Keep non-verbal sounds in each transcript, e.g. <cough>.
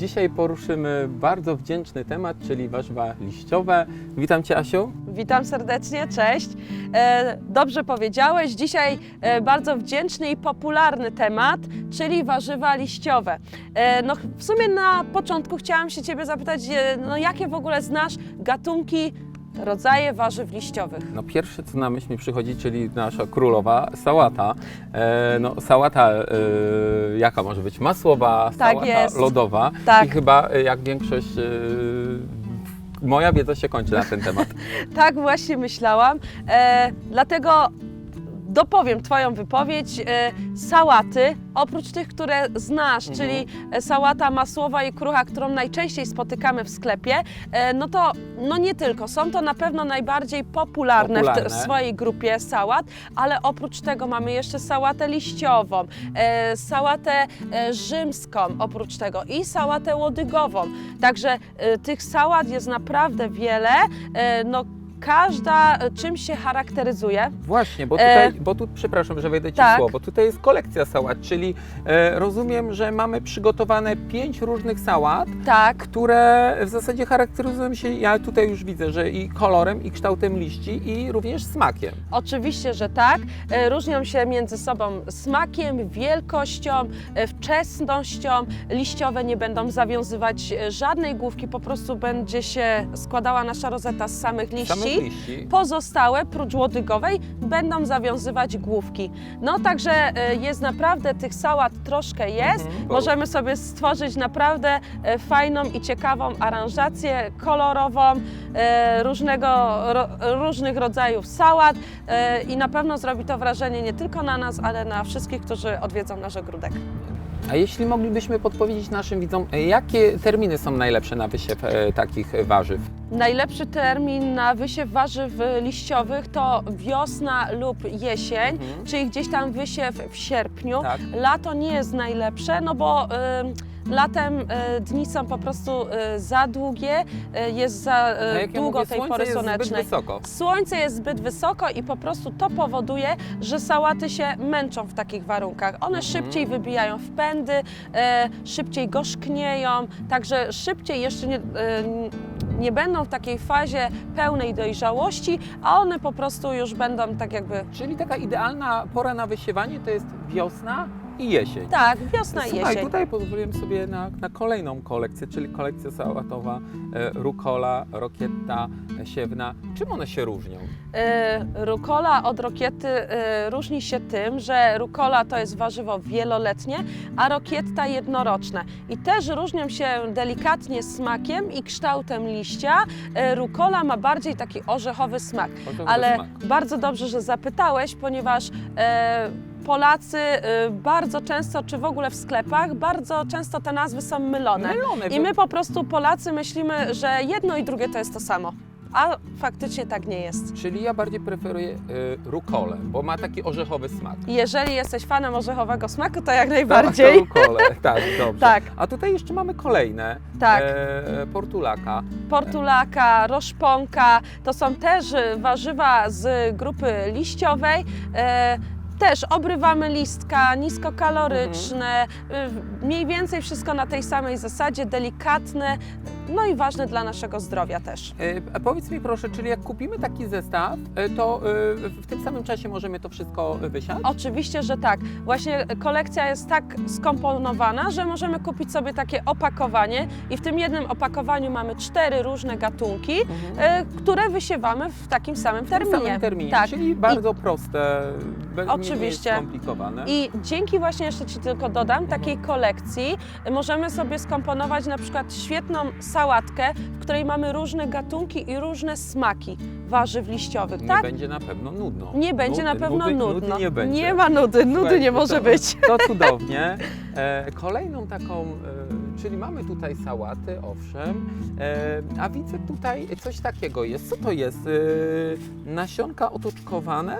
dzisiaj poruszymy bardzo wdzięczny temat, czyli warzywa liściowe. Witam Cię Asiu. Witam serdecznie, cześć. E, dobrze powiedziałeś, dzisiaj e, bardzo wdzięczny i popularny temat, czyli warzywa liściowe. E, no, w sumie na początku chciałam się Ciebie zapytać, no, jakie w ogóle znasz gatunki, rodzaje warzyw liściowych? No pierwsze co na myśl mi przychodzi, czyli nasza królowa sałata. E, no sałata e, jaka może być? Masłowa, Tak sałata jest. lodowa. Tak. I chyba e, jak większość e, moja wiedza się kończy na ten temat. <laughs> Tak właśnie myślałam, e, dlatego dopowiem Twoją wypowiedź. E, sałaty, oprócz tych, które znasz, Mhm. czyli e, sałata masłowa i krucha, którą najczęściej spotykamy w sklepie, e, no to no nie tylko, są to na pewno najbardziej popularne, W, te, w Popularne. swojej grupie sałat, ale oprócz tego mamy jeszcze sałatę liściową, sałatę rzymską oprócz tego i sałatę łodygową. Także tych sałat jest naprawdę wiele. No, każda e, czymś się charakteryzuje. Właśnie, bo E, tutaj, bo tu, przepraszam, że wejdę Ci tak. słowo, tutaj jest kolekcja sałat, czyli e, rozumiem, że mamy przygotowane pięć różnych sałat, Tak, które w zasadzie charakteryzują się, ja tutaj już widzę, że i kolorem, i kształtem liści, i również smakiem. Oczywiście, że tak. E, Różnią się między sobą smakiem, wielkością, e, wczesnością. Liściowe nie będą zawiązywać e, żadnej główki, po prostu będzie się składała nasza rozeta z samych liści. Liści. Pozostałe, prócz łodygowej, będą zawiązywać główki. No także e, jest naprawdę tych sałat troszkę jest. Mhm, bo- Możemy sobie stworzyć naprawdę e, fajną i ciekawą aranżację kolorową e, różnego, ro, różnych rodzajów sałat i na pewno zrobi to wrażenie nie tylko na nas, ale na wszystkich, którzy odwiedzą nasz ogródek. A jeśli moglibyśmy podpowiedzieć naszym widzom, e, jakie terminy są najlepsze na wysiew e, takich e, warzyw? Najlepszy termin na wysiew warzyw liściowych to wiosna lub jesień, Mhm. czyli gdzieś tam wysiew w sierpniu. Tak. Lato nie jest najlepsze, no bo y, latem y, dni są po prostu y, za długie, y, jest za długo mówię, tej pory jest słonecznej. zbyt wysoko. Słońce jest zbyt wysoko i po prostu to powoduje, że sałaty się męczą w takich warunkach. One Mhm. szybciej wybijają w pędy, e, szybciej gorzknieją, także szybciej jeszcze nie, e, nie będą w takiej fazie pełnej dojrzałości, a one po prostu już będą tak jakby. Czyli taka idealna pora na wysiewanie to jest wiosna i jesień. Tak, wiosna i Słuchaj, jesień. tutaj pozwoliłem sobie na, na kolejną kolekcję, czyli kolekcja sałatowa, e, rukola, rokietta, e, siewna. Czym one się różnią? E, Rukola od rokiety e, różni się tym, że rukola to jest warzywo wieloletnie, a rokietta jednoroczne. I też różnią się delikatnie smakiem i kształtem liścia. E, Rukola ma bardziej taki orzechowy smak. Orzechowy Ale smak. bardzo dobrze, że zapytałeś, ponieważ e, Polacy e, bardzo często, czy w ogóle w sklepach, bardzo często te nazwy są mylone. Mylone, I my po prostu Polacy myślimy, że jedno i drugie to jest to samo. A faktycznie tak nie jest. Czyli ja bardziej preferuję e, rukolę, bo ma taki orzechowy smak. Jeżeli jesteś fanem orzechowego smaku, to jak Tak, najbardziej. to rukolę, <laughs> tak, dobrze. Tak. A tutaj jeszcze mamy kolejne. Tak. E, portulaka. Portulaka, roszponka, to są też y, warzywa z grupy liściowej. E, też obrywamy listka, niskokaloryczne, y, mniej więcej wszystko na tej samej zasadzie, delikatne, no i ważne dla naszego zdrowia też. E, powiedz mi proszę, czyli jak kupimy taki zestaw, e, to e, w tym samym czasie możemy to wszystko wysiać? Oczywiście, że tak. Właśnie kolekcja jest tak skomponowana, że możemy kupić sobie takie opakowanie i w tym jednym opakowaniu mamy cztery różne gatunki, e, które wysiewamy w takim samym W tym terminie. samym terminie, Tak. czyli bardzo proste, be- nie- nie jest Oczywiście. skomplikowane. I dzięki właśnie jeszcze Ci tylko dodam, takiej kolekcji e, możemy sobie skomponować na przykład świetną sałatkę, w której mamy różne gatunki i różne smaki warzyw liściowych, Nie tak? będzie na pewno nudno. Nie będzie na Nudy- pewno nudy, nudno. Nudy nie będzie. ma nudy, nudy Słuchajcie, nie może to, być. <laughs> To cudownie. E, kolejną taką e, czyli mamy tutaj sałaty, owszem, e, a widzę tutaj coś takiego jest. Co to jest? E, nasionka otoczkowane?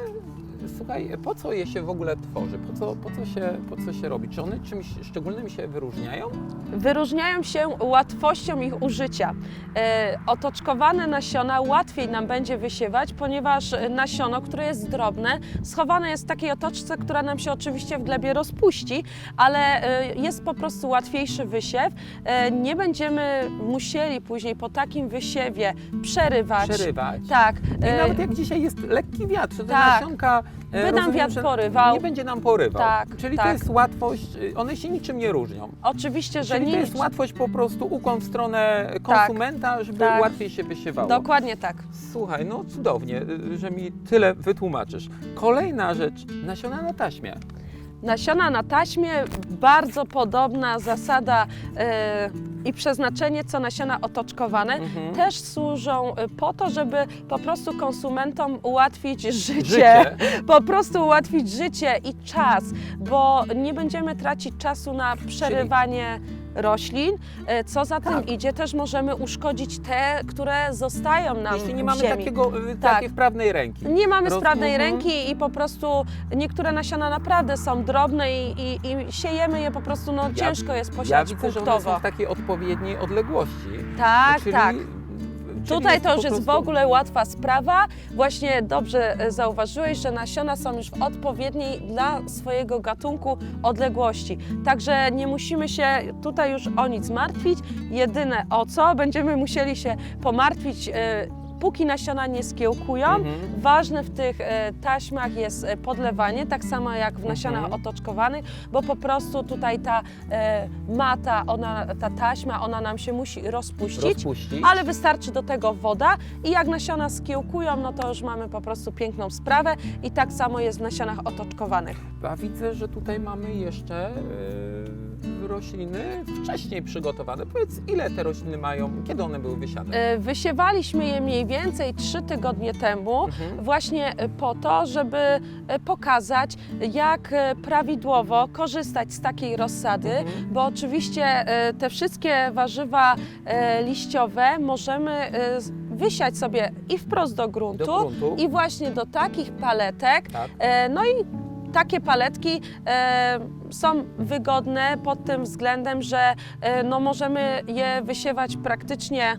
Słuchaj, po co je się w ogóle tworzy? Po co, po co, się, po co się robi? Czy one czymś szczególnym się wyróżniają? Wyróżniają się łatwością ich użycia. E, otoczkowane nasiona łatwiej nam będzie wysiewać, ponieważ nasiono, które jest drobne, schowane jest w takiej otoczce, która nam się oczywiście w glebie rozpuści, ale e, jest po prostu łatwiejszy wysiew. E, nie będziemy musieli później po takim wysiewie przerywać. Przerywać? Tak. I nawet jak dzisiaj jest lekki wiatr, to tak. nasionka By nam rozumiem, wiatr porywał. Nie będzie nam porywał. Tak, Czyli to tak. jest łatwość, y, one się niczym nie różnią. Oczywiście, że Czyli to nie. jest łatwość po prostu ukłon w stronę konsumenta, żeby tak. łatwiej się wysiewało. Dokładnie tak. Słuchaj, no cudownie, y, że mi tyle wytłumaczysz. Kolejna rzecz, nasiona na taśmie. Nasiona na taśmie, bardzo podobna zasada e, i przeznaczenie co nasiona otoczkowane, Mhm. też służą e, po to, żeby po prostu konsumentom ułatwić życie. Życie. <laughs> Po prostu ułatwić życie i czas, bo nie będziemy tracić czasu na przerywanie roślin. E, Co za tym Tak. idzie, też możemy uszkodzić te, które zostają nam Jeśli nie w mamy ziemi. takiego, y, Tak. takiej wprawnej ręki. Nie mamy Roz- sprawnej mhm. ręki i po prostu niektóre nasiona naprawdę są drobne i, i, i siejemy je po prostu, no ciężko jest Ja posiać widzę, że one są punktowo. w takiej odpowiedniej odległości. Tak, Czyli- tak. Tutaj to już jest w ogóle łatwa sprawa. Właśnie dobrze e, zauważyłeś, że nasiona są już w odpowiedniej dla swojego gatunku odległości. Także nie musimy się tutaj już o nic martwić. Jedyne o co będziemy musieli się pomartwić, e, póki nasiona nie skiełkują. Mhm. Ważne w tych e, taśmach jest e, podlewanie, tak samo jak w nasionach Mhm. otoczkowanych, bo po prostu tutaj ta e, mata, ona, ta taśma, ona nam się musi rozpuścić. Rozpuścić. Ale wystarczy do tego woda i jak nasiona skiełkują, no to już mamy po prostu piękną sprawę i tak samo jest w nasionach otoczkowanych. A widzę, że tutaj mamy jeszcze e, rośliny wcześniej przygotowane. Powiedz, ile te rośliny mają, kiedy one były wysiane? E, Wysiewaliśmy je mniej więcej trzy tygodnie temu, Mhm. właśnie e, po to, żeby e, pokazać, jak prawidłowo korzystać z takiej rozsady, Mhm. bo oczywiście te wszystkie warzywa liściowe możemy wysiać sobie i wprost do gruntu, Do gruntu. i właśnie do takich paletek. Tak. No i takie paletki e, są wygodne pod tym względem, że e, no możemy je wysiewać praktycznie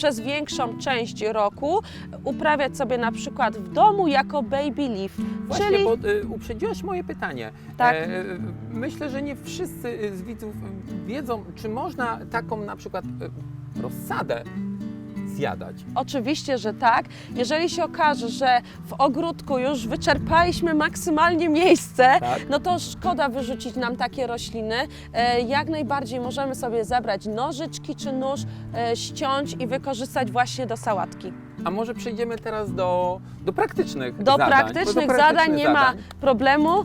przez większą część roku, uprawiać sobie na przykład w domu jako baby leaf. Właśnie, czyli bo y, uprzedziłaś moje pytanie. Tak. E, e, myślę, że nie wszyscy y, z widzów y, wiedzą, czy można taką na przykład y, rozsadę zjadać. Oczywiście, że tak. Jeżeli się okaże, że w ogródku już wyczerpaliśmy maksymalnie miejsce, Tak. no to szkoda wyrzucić nam takie rośliny. E, Jak najbardziej możemy sobie zabrać nożyczki czy nóż, e, ściąć i wykorzystać właśnie do sałatki. A może przejdziemy teraz do, do praktycznych Do zadań? praktycznych do zadań nie ma zadań. problemu.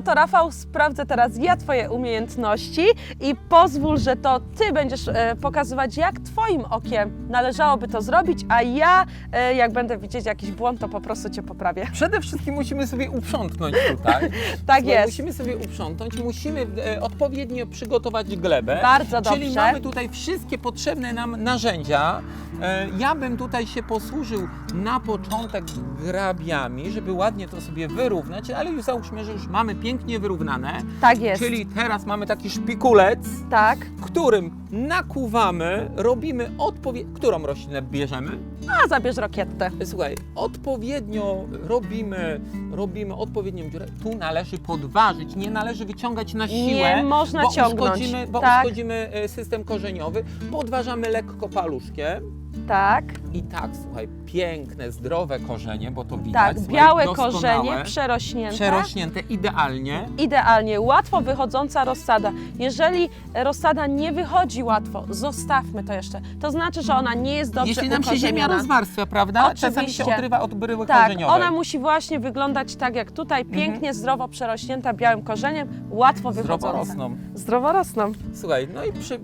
No to Rafał, sprawdzę teraz ja Twoje umiejętności i pozwól, że to Ty będziesz e, pokazywać, jak Twoim okiem należałoby to zrobić, a ja, e, jak będę widzieć jakiś błąd, to po prostu Cię poprawię. Przede wszystkim musimy sobie uprzątnąć tutaj. <laughs> Tak jest. Musimy sobie uprzątnąć, musimy e, odpowiednio przygotować glebę. Bardzo Czyli dobrze. mamy tutaj wszystkie potrzebne nam narzędzia. E, Ja bym tutaj się posłużył na początek grabiami, żeby ładnie to sobie wyrównać, ale już załóżmy, że już mamy pięknie wyrównane. Tak jest. Czyli teraz mamy taki szpikulec, Tak. którym nakuwamy, robimy odpowiednio. Którą roślinę bierzemy? A zabierz rokiettę. Słuchaj, odpowiednio robimy, robimy odpowiednią dziurę. Tu należy podważyć, nie należy wyciągać na siłę. Nie można bo ciągnąć. Uszkodzimy, bo tak, uszkodzimy e, system korzeniowy. Podważamy lekko paluszkiem. tak, I tak, słuchaj, piękne, zdrowe korzenie, bo to widać. tak. słuchaj, Białe doskonałe, korzenie, przerośnięte. Przerośnięte idealnie. Idealnie, łatwo wychodząca rozsada. Jeżeli rozsada nie wychodzi łatwo, zostawmy to jeszcze. To znaczy, że ona nie jest dobrze Jeśli nam się ziemia rozwarstwia, prawda? Czasami się Oczywiście. odrywa od bryły Tak, korzeniowej. ona musi właśnie wyglądać tak jak tutaj, pięknie, zdrowo przerośnięta białym korzeniem, łatwo Zdrowo wychodząca. rosną. Zdrowo rosną. Słuchaj, no i przy,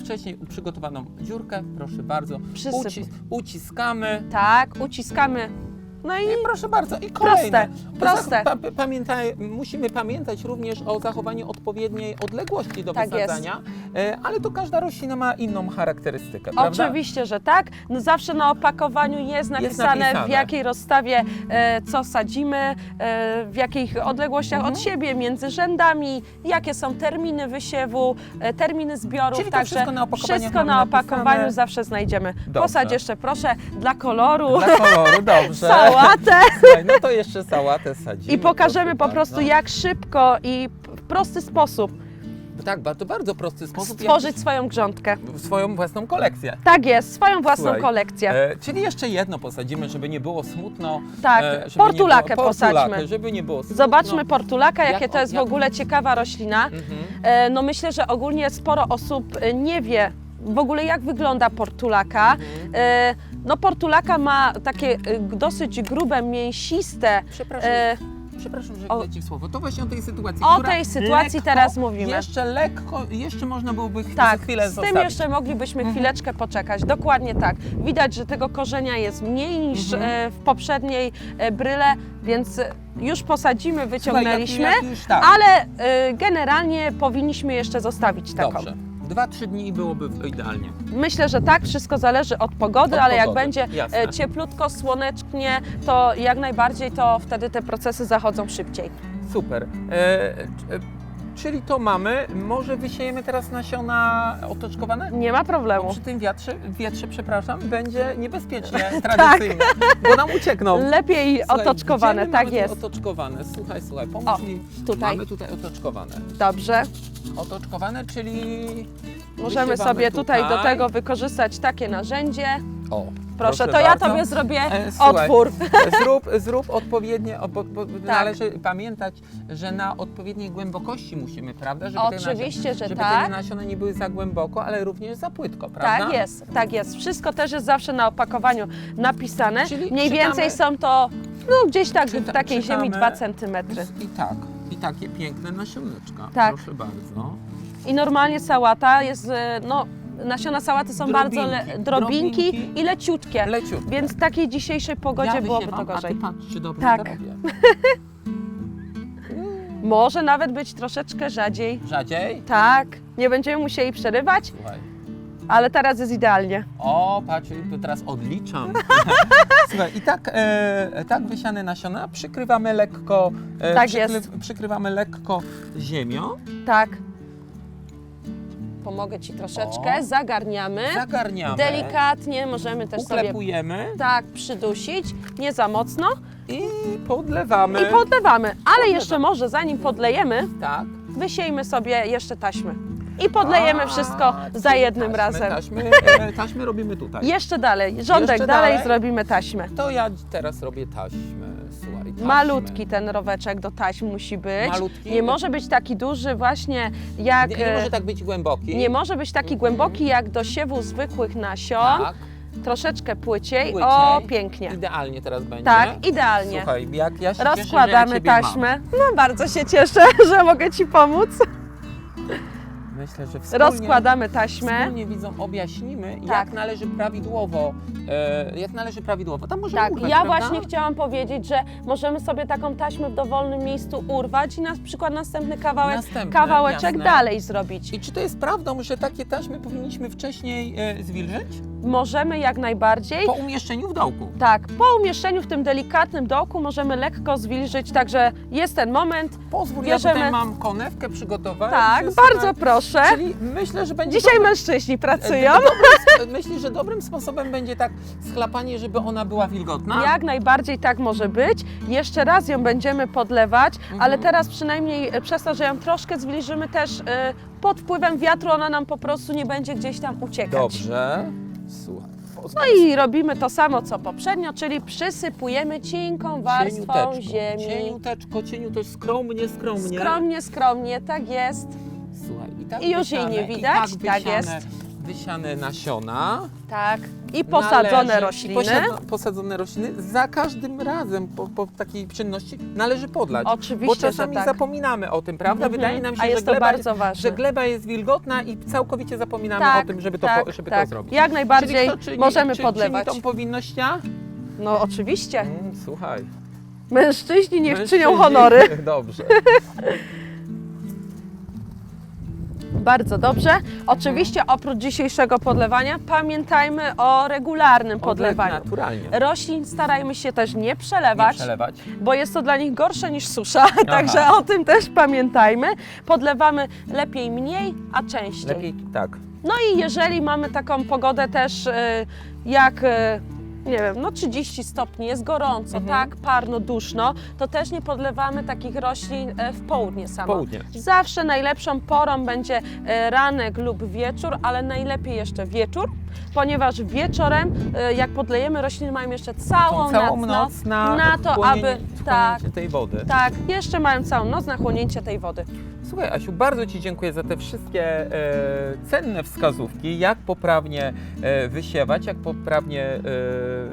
wcześniej przygotowaną dziurkę, proszę bardzo, Przysyp. uci, uciskamy. Tak, uciskamy No i I proszę bardzo, i kolejne. Proste, proste. Pa, pamiętaj, musimy pamiętać również o zachowaniu odpowiedniej odległości do Tak wysadzania, e, ale to każda roślina ma inną charakterystykę, prawda? Oczywiście, że tak. No zawsze na opakowaniu jest napisane, napisane. w jakiej rozstawie e, co sadzimy, e, w jakich odległościach Mhm. od siebie, między rzędami, jakie są terminy wysiewu, e, terminy zbiorów. Czyli Także wszystko na opakowaniach wszystko na opakowaniu zawsze znajdziemy. Dobrze. Posadź jeszcze proszę dla koloru Dla koloru, <laughs> dobrze. Sałatę <laughs> Słuchaj, no to jeszcze sałatę sadzimy. i pokażemy po prostu jak szybko i w prosty sposób Tak, bardzo, bardzo prosty sposób. stworzyć swoją grządkę. swoją własną kolekcję. Tak jest, swoją własną Słuchaj, kolekcję. E, czyli jeszcze jedno posadzimy, żeby nie było smutno. Tak, e, portulakę było, posadźmy. portulakę, żeby nie było smutno. Zobaczmy portulaka, jakie Jak to jest w jak- ogóle ciekawa roślina. Mhm. E, No myślę, że ogólnie sporo osób e, nie wie w ogóle jak wygląda portulaka. Mhm. E, No portulaka ma takie e, dosyć grube, mięsiste. Przepraszam, e, przepraszam, że o- ci w słowo. To właśnie o tej sytuacji. O która tej sytuacji lekko, teraz mówimy. Jeszcze lekko, jeszcze można byłoby ch- Tak, chwilę z zostawić. tym jeszcze moglibyśmy Mhm. chwileczkę poczekać. Dokładnie tak. Widać, że tego korzenia jest mniej niż Mhm. e, w poprzedniej e, bryle, więc e, już posadzimy, Słuchaj, wyciągnęliśmy, Jak, jak już tak. ale e, generalnie powinniśmy jeszcze zostawić taką. Dobrze. Dwa, trzy dni i byłoby idealnie. Myślę, że tak, wszystko zależy od pogody, Od ale jak pogody, będzie jasne. e, cieplutko, słonecznie, to jak najbardziej to wtedy te procesy zachodzą szybciej. Super. E, e, czyli to mamy. Może wysiejemy teraz nasiona otoczkowane? Nie ma Bo problemu. przy tym wietrze, wietrze, przepraszam, będzie niebezpiecznie <laughs> Tak. tradycyjnie, bo nam uciekną. Lepiej Słuchaj, otoczkowane, tak jest. Otoczkowane. Słuchaj, słuchaj, pomóż O, mi. tutaj. Mamy tutaj otoczkowane. Dobrze. Otoczkowane, czyli Możemy sobie tutaj do tego wykorzystać takie narzędzie. O, Proszę, to ja bardzo. Tobie zrobię E, słuchaj, otwór. Zrób, zrób odpowiednie, bo, bo Tak. należy pamiętać, że na odpowiedniej głębokości musimy, prawda? Żeby Oczywiście, nasiona, że żeby tak. te nasiona nie były za głęboko, ale również za płytko, prawda? Tak jest, tak jest. Wszystko też jest zawsze na opakowaniu napisane. Czyli Mniej czytamy- więcej są to no, gdzieś tak w Czyta- takiej czytamy- ziemi 2 cm. I tak, i takie piękne nasioneczka. Tak. Proszę bardzo. I normalnie sałata jest, e, no, nasiona sałaty są Drobinki, bardzo le, drobinki, drobinki. i leciutkie. Leciutko. Więc w takiej dzisiejszej pogodzie byłoby to gorzej. A ty patrz, czy dobrze Tak. <laughs> Może nawet być troszeczkę rzadziej. Rzadziej? Tak, nie będziemy musieli przerywać, Słuchaj. ale teraz jest idealnie. O, patrz, to teraz odliczam. <laughs> Słuchaj, i tak, e, tak wysiane nasiona przykrywamy lekko, e, Tak jest. przykrywamy lekko ziemią, Tak. Pomogę Ci troszeczkę, O. zagarniamy. zagarniamy, Delikatnie możemy też sobie uklepujemy tak przydusić, nie za mocno i podlewamy. i podlewamy. Ale Podlewamy. jeszcze może zanim podlejemy, Tak. wysiejmy sobie jeszcze taśmy. I podlejemy wszystko za jednym taśmy, razem. Taśmy, e, <laughs> taśmy robimy tutaj. Jeszcze dalej, rządek Jeszcze dalej, dalej? zrobimy taśmę. To ja teraz robię taśmę. Słuchaj, taśmę. Malutki ten roweczek do taśm musi być. Malutki? Nie może być taki duży właśnie jak... Nie, nie e, może tak być głęboki. nie może być taki głęboki jak do siewu zwykłych nasion. Tak, Troszeczkę płyciej. Płyciej. O, pięknie. idealnie teraz będzie. Tak, idealnie. Słuchaj, jak ja się cieszę, że ja Rozkładamy ciebie mam. taśmę. No bardzo się cieszę, <laughs> że mogę Ci pomóc. Myślę, że wspólnie, Rozkładamy taśmę. wspólnie widzom objaśnimy, Tak. jak należy prawidłowo, e, jak należy prawidłowo. Tam możemy Tak, urwać, ja prawda? właśnie chciałam powiedzieć, że możemy sobie taką taśmę w dowolnym miejscu urwać i na przykład następny kawałek, Następne, kawałeczek jasne. dalej zrobić. I czy to jest prawdą, że takie taśmy powinniśmy wcześniej e, zwilżyć? Możemy jak najbardziej. Po umieszczeniu w dołku. Tak, po umieszczeniu w tym delikatnym dołku możemy lekko zwilżyć, także jest ten moment. Pozwól, ja Bierzemy- tutaj mam konewkę przygotowałem. Tak, bardzo proszę. Czyli myślę, że będzie Dzisiaj dobrym- mężczyźni e, pracują. dobrym- Myślisz, że dobrym sposobem będzie tak schlapanie, żeby ona była wilgotna? Jak najbardziej tak może być. Jeszcze raz ją będziemy podlewać, Mhm. ale teraz przynajmniej e, przez to, że ją troszkę zwilżymy też e, pod wpływem wiatru, ona nam po prostu nie będzie gdzieś tam uciekać. Dobrze. Słuchaj. No i robimy to samo co poprzednio, czyli przysypujemy cienką warstwą Cieniuteczko, ziemi. Cieniuteczko, cieniuteczko, skromnie, skromnie. Skromnie, skromnie, tak jest. Słuchaj, i tak I już jej wysiane, nie i widać, tak, tak wysiane, jest. Wysiane nasiona. Tak. I posadzone należy- rośliny. I posadzone, posadzone rośliny. Za każdym razem po, po takiej czynności należy podlać. Oczywiście, Bo że czasami tak. zapominamy o tym, prawda? Mhm. Wydaje nam się, A że, jest to gleba, bardzo ważne. że gleba jest wilgotna i całkowicie zapominamy tak, o tym, żeby to, tak, po, żeby tak. to zrobić. Jak najbardziej Czyli kto czyni, możemy czy, podlewać. Czyni tą powinność ja? No oczywiście. Mm, słuchaj. Mężczyźni niech czynią mężczyźni- honory. <laughs> Dobrze. <laughs> Bardzo dobrze. Oczywiście oprócz dzisiejszego podlewania pamiętajmy o regularnym Odlew podlewaniu. Naturalnie. Roślin starajmy się też nie Nie przelewać, przelewać. bo jest to dla nich gorsze niż susza, <laughs> także o tym też pamiętajmy. Podlewamy lepiej mniej, a częściej. Lepiej tak. No i jeżeli mamy taką pogodę też y, jak, y, nie wiem, no 30 stopni, jest gorąco, Mhm. tak, parno, duszno, to też nie podlewamy takich roślin e, w południe samo. Południe. Zawsze najlepszą porą będzie e, ranek lub wieczór, ale najlepiej jeszcze wieczór, ponieważ wieczorem, e, jak podlejemy, rośliny mają jeszcze całą, całą noc, noc na, na to, aby- tak. tej wody. tak, jeszcze mają całą noc na chłonięcie tej wody. Słuchaj, Asiu, bardzo Ci dziękuję za te wszystkie e, cenne wskazówki, jak poprawnie e, wysiewać, jak poprawnie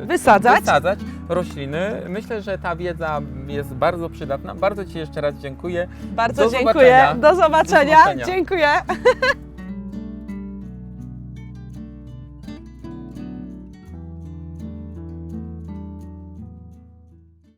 e, Wysadzać. wysadzać rośliny. Myślę, że ta wiedza jest bardzo przydatna. Bardzo Ci jeszcze raz dziękuję. Bardzo Do dziękuję. zobaczenia. Do zobaczenia. Do zobaczenia. Dziękuję. <laughs>